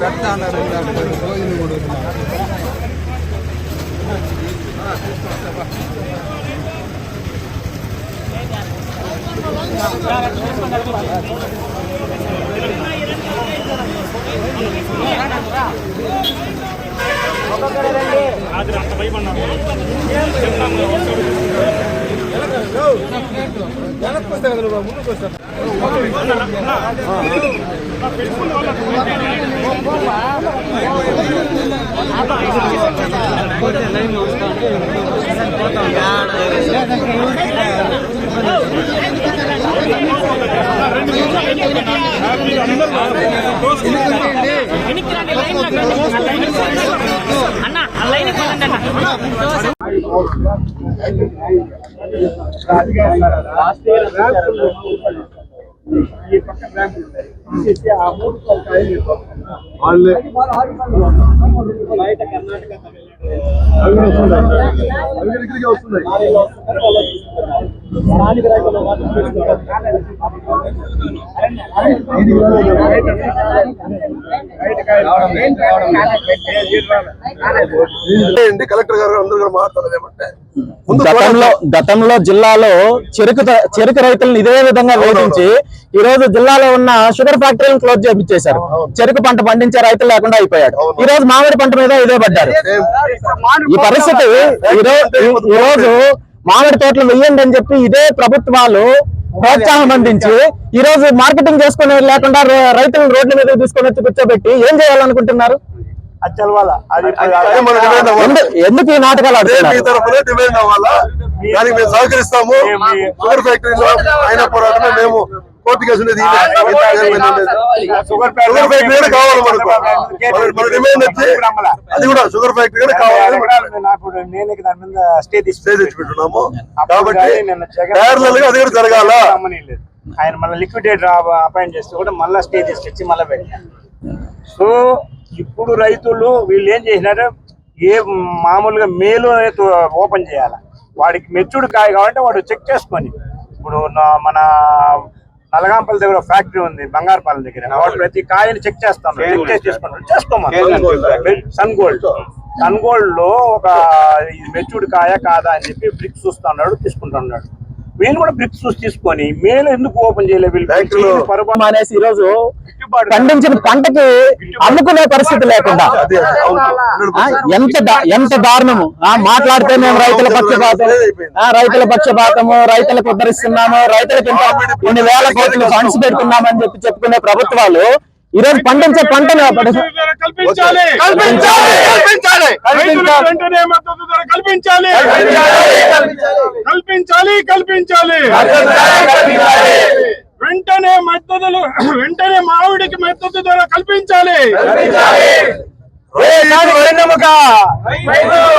பெத்தான ரெண்டு கோயில் கொடுக்கலாம் அது அந்த பை பண்ணாங்க నువ్వు ముందుకు వస్తా అన్న ఆ లైన్ పోదండి అన్న వాళ్ళే ఇక్కడికి వస్తున్నాయి. కలెక్టర్ గారు అందరూ కూడా మాట్లాడదు ఏమంటే ముందు గతంలో గతంలో జిల్లాలో చెరుకు చెరుకు రైతులను ఇదే విధంగా వేధించి ఈ రోజు జిల్లాలో ఉన్న షుగర్ ఫ్యాక్టరీలను క్లోజ్ చేపించేశారు చెరుకు పంట పండించే రైతులు లేకుండా అయిపోయాడు ఈ రోజు మామిడి పంట మీద ఇదే పడ్డారు. ఈ పరిస్థితి ఈ రోజు మామిడి తోటలు వెయ్యండి అని చెప్పి ఇదే ప్రభుత్వాలు ప్రోత్సాహం అందించి ఈ రోజు మార్కెటింగ్ చేసుకునే లేకుండా రో- రైతులను రోడ్ల మీద తీసుకొని వచ్చి కూర్చోబెట్టి ఏం చేయాలనుకుంటున్నారు? ఎందుకు ఈ నాటకాలు సహకరిస్తాము. ఫ్యాక్టరీలో అయిన పోరాటమే మేము కోర్టు కేసు ఉండేది షుగర్ ఫ్యాక్టరీ కూడా కావాలి మనకు. మన- డిమాండ్ వచ్చి అది కూడా షుగర్ ఫ్యాక్టరీ కూడా కావాలి నాకు నేను దాని మీద స్టే స్టే తెచ్చి పెట్టున్నాము అప్పుడు కాబట్టి అది కూడా జరగాల? లేదు ఆయన మళ్ళీ లిక్విడేట్ అపాయింట్ చేస్తే కూడా మళ్ళీ స్టే తీసుకొచ్చి మళ్ళీ పెట్టారు సో ఇప్పుడు రైతులు వీళ్ళు ఏం చేసినారు? ఏ మామూలుగా మేలు ఓపెన్ చేయాలి? వాడికి మెచ్యూర్డ్ కాయ కాబట్టి వాడు చెక్ చేసుకొని. ఇప్పుడు నా- మన నలగాంపల్లి దగ్గర ఫ్యాక్టరీ ఉంది బంగారపాలెం దగ్గర. ప్రతి కాయని చెక్ చేస్తాం. చెక్ చేసి చేసుకుంటాం. చేసుకోమని సన్ గోల్డ్ సన్ గోల్డ్లో ఒక మెచ్యూర్డ్ కాయ కాదా అని చెప్పి బ్రిక్స్ చూస్తున్నాడు తీసుకుంటున్నాడు వీళ్ళు కూడా బ్రిక్స్ చూసి తీసుకొని మేలు ఎందుకు ఓపెన్ చేయలేదు? పొరపాటు అనేసి ఈ రోజు పండించిన పంటకి అమ్ముకునే పరిస్థితి లేకుండా. ఎంత ఎంత దారుణము. ఆ, మాట్లాడితే మేము రైతుల పక్షపాతం ఆ, రైతుల పక్షపాతము రైతులకు ఉద్ధరిస్తున్నాము రైతులకు ఇంత ఇన్ని వేల కోట్లు ఫండ్స్ పెడుతున్నామని చెప్పి చెప్పుకునే ప్రభుత్వాలు ఈ రోజు పండించే పంటను కల్పించాలి. కల్పించాలి. కల్పించాలి. ధర కల్పించాలి. కల్పించాలి. కల్పించాలి వెంటనే మద్దతులు వెంటనే మామిడికి మద్దతు ధర కల్పించాలి.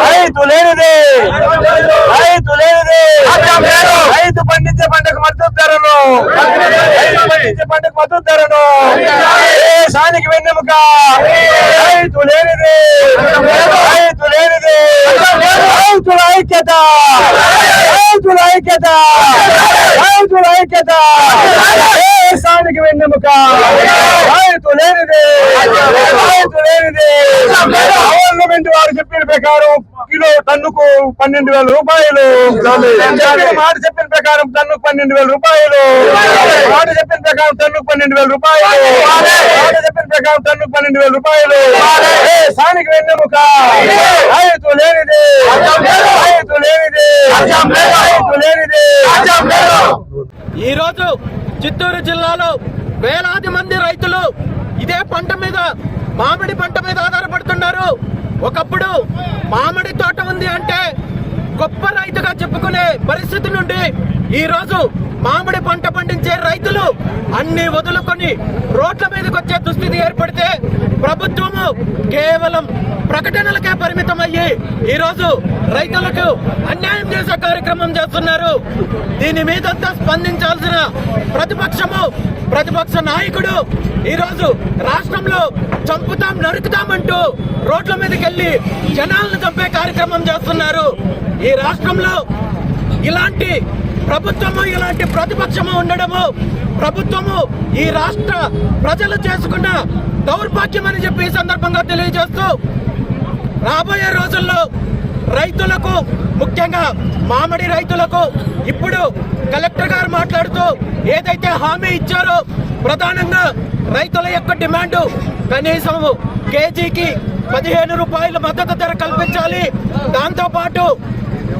రైతు లేనిది. రైతు లేనిది. రైతు పండించే పంటకు మద్దతు పండించే పంటకు మద్దతు ధరను దేశానికి వెన్నెముక. రైతు లేనిది. రైతు లేనిది. రైతుల ఐక్యత. రైతుల ఐక్యత. రైతుల ఐక్యత. దేశానికి వెన్నెముక రైతు లేనిది. రైతు గవర్నమెంట్ వారు చెప్పిన ప్రకారం కిలో టన్నుకు పన్నెండు వేల రూపాయలు. మాట చెప్పిన ప్రకారం టన్నుకు పన్నెండు వేల రూపాయలు. మాట చెప్పిన ప్రకారం టన్నుకు పన్నెండు వేల రూపాయలు. మాట చెప్పిన ప్రకారం టన్నుకు పన్నెండు వేల రూపాయలు. స్థానిక వెన్నెముక రైతు లేనిది. రైతు లేనిది. రైతు లేనిది. ఈ రోజు చిత్తూరు జిల్లాలో వేలాది మంది రైతులు ఇదే పంట మీద మామిడి పంట మీద ఆధారపడుతున్నారు. ఒకప్పుడు మామిడి తోట ఉంది అంటే గొప్ప రైతుగా చెప్పుకునే పరిస్థితి నుండి ఈ రోజు మామిడి పంట ఇచ్చే రైతులు అన్ని వదులుకొని రోడ్ల మీదకి వచ్చే దుస్థితి ఏర్పడితే ప్రభుత్వము కేవలం ప్రకటనలకే పరిమితం అయ్యి ఈరోజు రైతులకు అన్యాయం చేసే కార్యక్రమం చేస్తున్నారు. దీని మీదంతా స్పందించాల్సిన ప్రతిపక్షము ప్రతిపక్ష నాయకుడు ఈరోజు రాష్ట్రంలో చంపుతాం నరుకుతామంటూ రోడ్ల మీదకి వెళ్ళి జనాలను చంపే కార్యక్రమం చేస్తున్నారు. ఈ రాష్ట్రంలో ఇలాంటి ప్రభుత్వము ఇలాంటి ప్రతిపక్షము ఉండడము ప్రభుత్వము ఈ రాష్ట్ర ప్రజలు చేసుకున్న దౌర్భాగ్యం అని చెప్పి ఈ సందర్భంగా తెలియజేస్తూ రాబోయే రోజుల్లో రైతులకు ముఖ్యంగా మామిడి రైతులకు ఇప్పుడు కలెక్టర్ గారు మాట్లాడుతూ ఏదైతే హామీ ఇచ్చారో ప్రధానంగా రైతుల యొక్క డిమాండ్ కనీసం కేజీకి పదిహేను రూపాయల మద్దతు ధర కల్పించాలి. దాంతోపాటు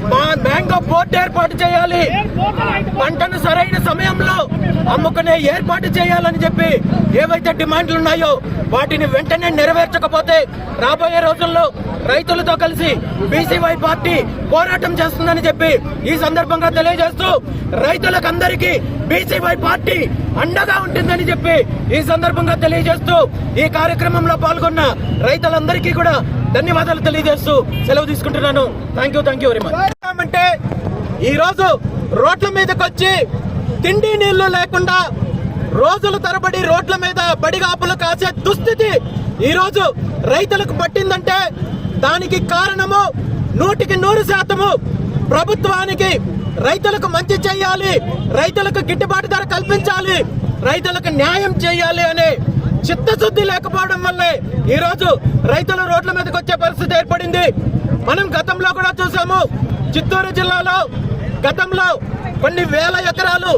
మా మ్యాంగో బోర్డు ఏర్పాటు చేయాలి. పంటను సరైన సమయంలో అమ్ముకునే ఏర్పాటు చేయాలని చెప్పి ఏవైతే డిమాండ్లు ఉన్నాయో వాటిని వెంటనే నెరవేర్చకపోతే రాబోయే రోజుల్లో రైతులతో కలిసి బీసీవై పార్టీ పోరాటం చేస్తుందని చెప్పి ఈ సందర్భంగా తెలియజేస్తూ రైతులకందరికీ బీసీవై పార్టీ అండగా ఉంటుందని చెప్పి ఈ సందర్భంగా తెలియజేస్తూ ఈ కార్యక్రమంలో పాల్గొన్న రైతులందరికీ కూడా ధన్యవాదాలు తెలియజేస్తూ సెలవు తీసుకుంటున్నాను. Thank you thank you very much అంటే ఈ రోజు రోడ్ల మీదకి వచ్చి తిండి నీళ్ళు లేకుండా రోజుల తరబడి రోడ్ల మీద బడిగాపులు కాసే దుస్థితి ఈరోజు రైతులకు పట్టిందంటే దానికి కారణము నూటికి నూరు శాతము ప్రభుత్వానికి రైతులకు మంచి చేయాలి రైతులకు గిట్టుబాటు ధర కల్పించాలి రైతులకు న్యాయం చేయాలి అనే చిత్తశుద్ధి లేకపోవడం వల్లే ఈరోజు రైతులు రోడ్ల మీదకి వచ్చే పరిస్థితి ఏర్పడింది. మనం గతంలో కూడా చూసాము చిత్తూరు జిల్లాలో గతంలో కొన్ని వేల ఎకరాలు